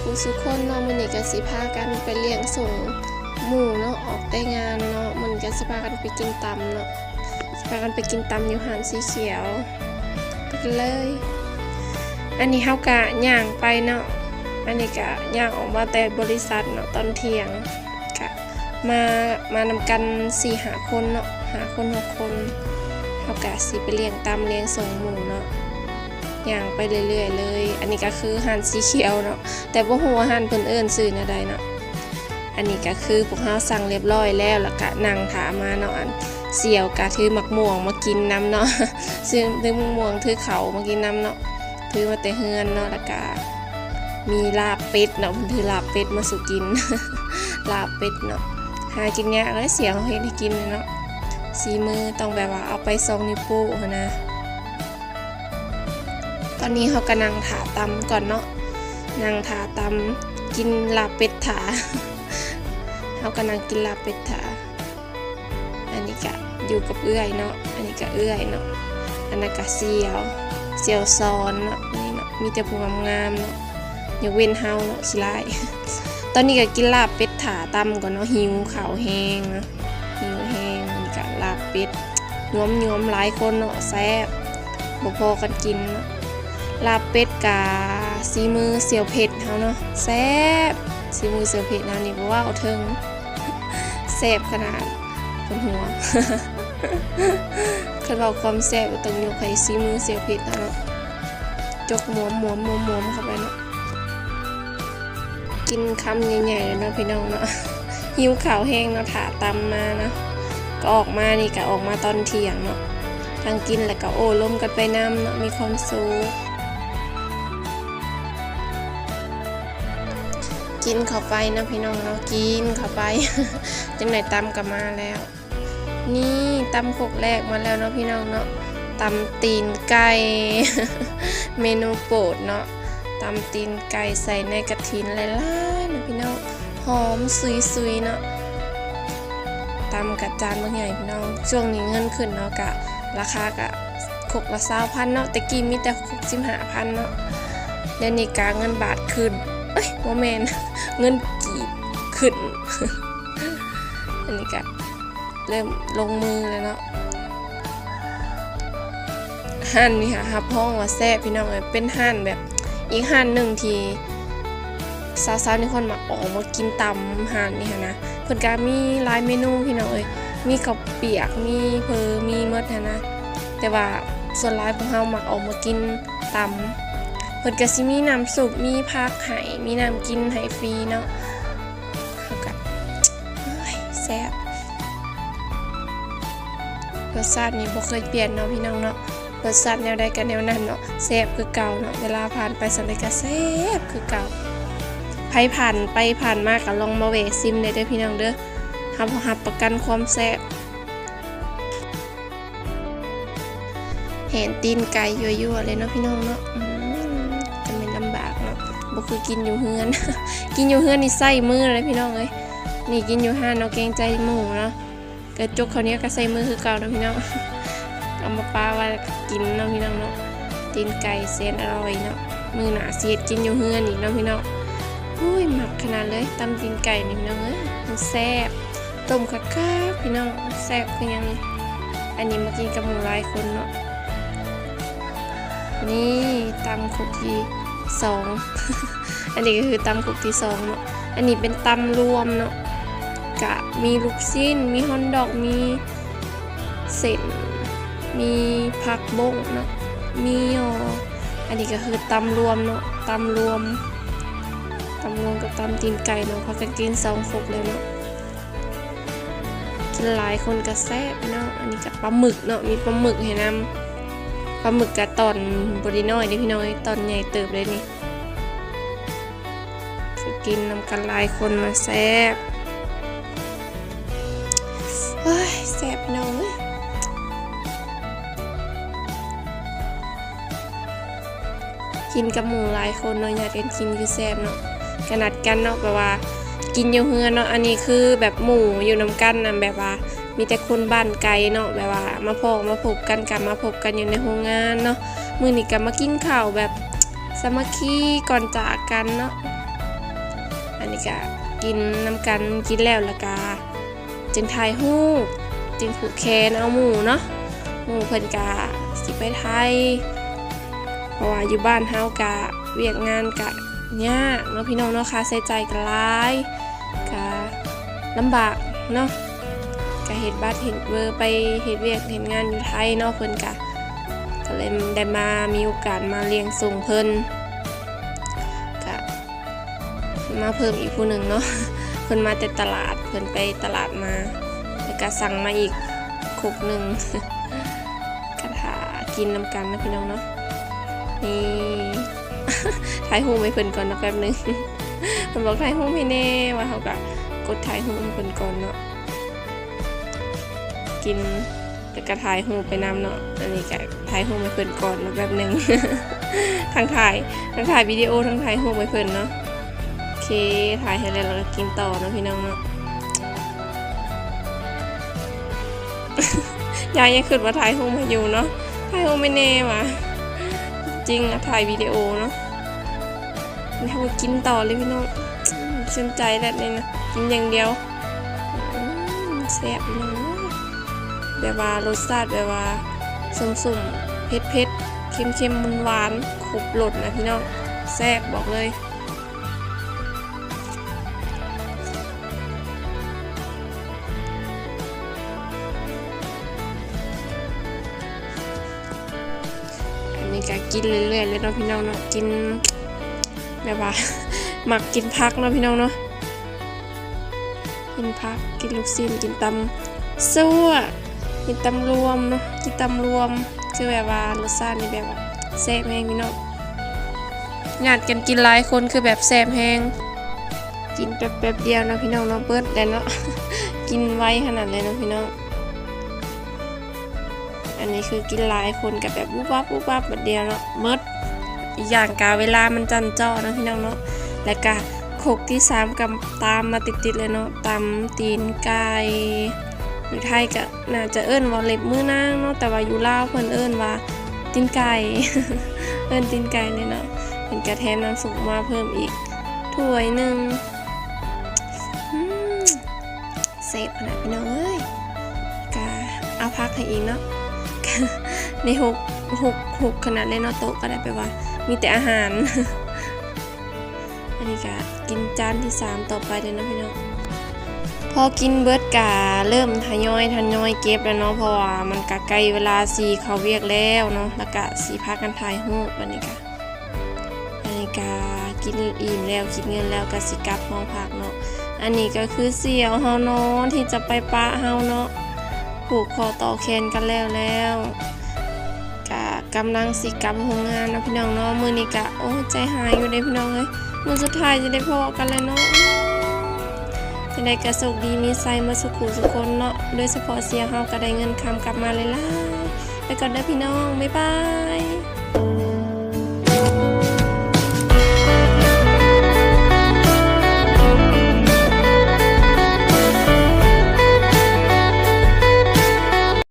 ผู้สุคนเนาะมื้อนี้ก็สิพากันไปเลี้ยงส่งหมู่เนาะออกแต่งานเนาะมื้อนี้ก็สิพากันไปกินตำเนาะสิพากันไปกินตำอยู่หานสีเขียวไปกันเลย อันนี้เฮากะย่างไปเนาะอันนี้กะย่างออกมาแต่บริษัทเนาะตอนเที่ยงกะมามานำกันสี่หาคนเนาะหาคนหกคนเฮากะสิไปเลี้ยงตำเลี้ยงส่งหมู่เนาะ อย่างไปเรื่อยๆเลย อันนี้ก็คือหันสีเขียวเนาะ แต่บ่ฮู้ว่าหันเพิ่นเอิ้นซื้อแนวใดเนาะ อันนี้ก็คือพวกเฮาสั่งเรียบร้อยแล้วแล้วก็นั่งถามาเนาะอันเสี่ยวก็ถือมักม่วงมากินน้ำเนาะ ซึ่งถือมักม่วงถือเขามากินน้ำเนาะ ถือมาแต่เฮือนเนาะแล้วก็มีลาบเป็ดเนาะเพิ่นถือลาบเป็ดมาสู่กิน ลาบเป็ดเนาะ หากินยากแล้วเสี่ยเขาเฮ็ดให้กินเนาะสีมือต้องแบบว่าเอาไปซองนิ้วโป้งนะ ตอนนี้เขากำลังถาตำก่อนเนาะนั่งถาตำกินลาบเป็ดถาเขากำลังกินลาบเป็ดถาอันนี้ก็อยู่กับเอื้อยเนาะอันนี้ก็เอื้อยเนาะอันนั้นก็เสียวเสียวซอนเนาะนี่เนาะมีแต่ผู้งามๆเนาะอยกเว้นเฮาเนาะขี้ลายตอนนี้ก็กินลาบเป็ดถาตำก่อนเนาะหิวข้าวแห้งเนาะหิวแห้งอันนี้ก็ลาบเป็ดย้อมย้อมหลายคนเนาะแซ่บบ่พอกันกินเนาะ ลาบเป็ดกาซีมือเสียวเผ็ดเฮาเนาะแซ่บซีมือเสียวเผ็ดนะนี่เพราะว่าเอาเทิงแซ่บขนาดคนหัวคันเราความแซ่บต้องยกให้ซีมือเสียวเผ็ดนะเนาะจกหมวมหมวมหมวมหมวมเข้าไปเนาะกินคำใหญ่ๆเลยเนาะพี่น้องเนาะหิวข่าวแห้งเนาะถาตำมานะก็ออกมานี่ก็ออกมาตอนเที่ยงเนาะทางกินแล้วก็โอ้ล้มกันไปน้ำเนาะมีความสุข กินเข้าไปนะพี่น้องเนาะกินเข้าไป จังไหนตำกับมาแล้ว นี่ตำขกแรกมาแล้วเนาะพี่น้องเนาะตำตีนไก่เมนูโปรดเนาะตำตีนไก่ใส่ในกระถินหลายๆนะพี่น้องหอมซุยๆเนาะตำกับจานบางใหญ่พี่น้องช่วงนี้เงินขึ้นเนาะกะราคากะขกละสาวพันเนาะแต่กี้มีแต่ขกสิบห้าพันเนาะเดี๋ยวนี้กาเงินบาทขึ้น โมเมนเงินกีบขึ้น อันนี้กะเริ่มลงมือแล้วเนาะหั่นนี่ค่ะฮับห้องว่าแซ่บพี่น้องเอ้ยเป็นหั่นแบบอีกหั่นหนึ่งทีสาวๆนี่คนมาออกมากินตำหั่นนี่ค่ะนะเพิ่นก็มีหลายเมนูพี่น้องเอ้ยมีข้าวเปียกมีเพอมีเมดหั้นนะแต่ว่าส่วนหลายพวกเฮามักออกมากินตำ เพิ่นก็สิมีน้ำซุปมีผักให้มีน้ำกินให้ฟรีเนาะเฮาก็แซ่บรสชาตินี้บ่เคยเปลี่ยนเนาะพี่น้องเนาะรสชาติแนวใดก็แนวนั้นเนาะแซ่บคือเก่าเนาะเวลาผ่านไปสันใดก็แซ่บคือเก่าไผผ่านไปผ่านมาก็ลองมาแวะซิมได้เด้อพี่น้องเด้อรับรับประกันความแซ่บเห็นตีนไก่ยั่วๆเลยเนาะพี่น้องเนาะ บ่คือกินอยู่เฮือน กินอยู่เฮือนนี่ใส่มือเลยพี่น้องเอ้ยนี่กินอยู่ห้านเนาะเกงใจหมูเนาะกระจุกเขาวเนี้ยก็ใส่มือคือเก่าเนาะพี่น้องเอามาปาว่ากินเนาะพี่น้องเนาะตีนไก่เซนอร่อยเนาะมือหนาเสียดกินอยู่เฮือนอีกเนาะพี่น้องอุ้ยหมักขนาดเลยตำตีนไก่นี่พี่น้องเอ้ยมันแซ่บต้มคักคักพี่น้องแซ่บคือยังนี่อันนี้มากินกับหมูหลายคนเนาะนี่ตำคุกที่ สอง อันนี้ก็คือตำคุกที่สองเนาะ อันนี้เป็นตำรวมเนาะกะมีลูกชิ้น มีฮอนดอก มีเส้นมีผักบงเนาะ มีอออันนี้ก็คือตำรวมเนาะตำรวมตำรวมกับตำตีนไก่เนาะพากันกินสองคกเลยเนาะกินหลายคนก็แซ่บเนาะ อันนี้กับปลาหมึกเนาะ มีปลาหมึกให้นำ ปลาหมึกกับตอนบริน้อยนี่พี่น้อยตอนใหญ่เติบเลยนี่คือกินนำกันลายคนมาแซ่บเฮ้ยแซ่บพี่น้องเอ้ยกินกับหมูหลายคนเนาะอยากกันกินคือแซ่บเนาะขนาดกันเนาะแบบว่า กินอยู่เฮือนเนาะอันนี้คือแบบหมูอยู่นำกันนะแบบว่า มีแต่คนบ้านไกลเนาะแบบว่า มาพอมาพบกันกันมาพบกันอยู่ในโรงงานเนาะมื้อนี้ก็มากินข้าวแบบสามัคคีก่อนจากกันเนาะอันนี้ก็กินน้ำกันกินแล้วล้วก็จึงถ่ายรูปจึงผูกแขนเอาหมูเนาะหมูเพิ่นกะสิไปไทยเพราะว่าอยู่บ้านเฮากะเวียกงานกะยากเนาะพี่น้องเนาะค่าใช้จ่ายก็หลายกะลำบากเนาะ กะเฮ็ดบัตรเฮ็ดเวอร์ไปเฮ็ดเวียกเฮ็ดงานอยู่ไทยเนาะเพิ่นกะก็เลยได้มามีโอกาสมาเลี้ยงส่งเพิ่นกะมาเพิ่มอีกผู้หนึ่งเนาะเพิ่นมาแต่ตลาดเพิ่นไปตลาดมาแล้วก็สั่งมาอีกคุกหนึ่งกระถากินน้ำกันนะพี่น้องเนาะนี่ถ่ายรูปให้เพิ่นก่อนนะแป๊บหนึงเพิ่นบอกถ่ายรูปให้แน่ว่าเขาก็กดถ่ายรูปให้เพิ่นก่อนเนาะ กินแต่ก็ถ่ายรูไปน้ำเนาะ อันนี้ก็ถ่ายรูปเพิ่นก่อนนะแป๊บหนึงทั้งถ่ายทั้งถ่ายวิดีโอทั้งถ่ายรูปเพิ่นเนาะโอเคถ่ายให้แล้วเราก็กินต่อเนาะพี่น้องเนาะยายยังคิดว่าถ่ายรูมาอยู่เนาะถ่ายรูไม่แน่ว่ะจริงอะถ่ายวิดีโอเนาะนี่เขากินต่อเลยพี่น้องชื่นใจแล้วนี่ยนะกินอย่างเดียวแซ่บพี่น้อง แบบว่ารสชาติแบบว่าสุ่มๆเผ็ดเผ็ดๆเค็มเค็มมันหวานๆครบรสนะพี่น้องแซ่บบอกเลยอันนี้ก็กินเรื่อยๆเลยเนาะพี่น้องเนาะกินแบบว่าหมักกินพักเนาะพี่น้องเนาะกินพักกินลูกชิ้นกินตำซั่ว กินตำรวมเนาะกินตำรวมคือแบบว่ารสชาตินี่แบบว่าแซ่บแห้งพี่น้องญาติกันกินหลายคนคือแบบแซ่บแห้งกินแป๊บๆเดียวนะพี่น้องเนาะเบิดแล้วเนาะกินไวขนาดเลยนะพี่น้องอันนี้คือกินหลายคนกับแบบวุบวับวุบวับแบบเดียวเนาะหมดอีกอย่างกาเวลามันจันเจ้าเนะพี่น้องเนาะและกะโคกที่สามกับตามมาติดๆเลยเนาะตำตีนไก่ อยู่ไทยก็น่าจะเอิ้นว่าเล็บมือนางเนาะแต่ว่าอยู่ลาวเพิ่นเอิ้นว่าตีนไก่เอิ้นตีนไก่เลยเนาะเพิ่นกระแทมน้ำสุกมาเพิ่มอีกถ้วยหนึ่งเซฟขนาดน้องเอ้ยกะเอาพักให้อีกเนาะในหกหกหกขนาดเลยเนาะโต๊ะก็ได้ไปว่า มีแต่อาหาร อันนี้ก็กินจานที่สามต่อไปเลยนะพี่น้อง พอกินเบิร์ดกาเริ่มทยอยทยอยเก็บแล้วเนาะเพราะว่ามันกะใกล้เวลาสีเขาเวียกแล้วเนาะแล้วก็สีพักกันถ่ายรูปอันนี้กะอันนี้กากินอิ่มแล้วคิดเงินแล้วก็สิกลับห้องพักเนาะอันนี้ก็คือเสี่ยวเฮาเนาะที่จะไปปะเฮาเนาะผูกคอต่อแขนกันแล้วแล้วกะกำลังสิกลับโรงงานนะพี่น้องเนาะมือนี้กะโอ้ใจหายอยู่เด้พี่น้องเอ้ยมือสุดท้ายจะได้พอกันแล้วเนาะ ได้กระสุกดีมีไซมาสุขุสุคนเนาะ โดยเฉพาะเสียเฮาก็ได้เงินคำกลับมาเลยล่ะ ไปก่อนเด้อพี่น้อง บ๊ายบาย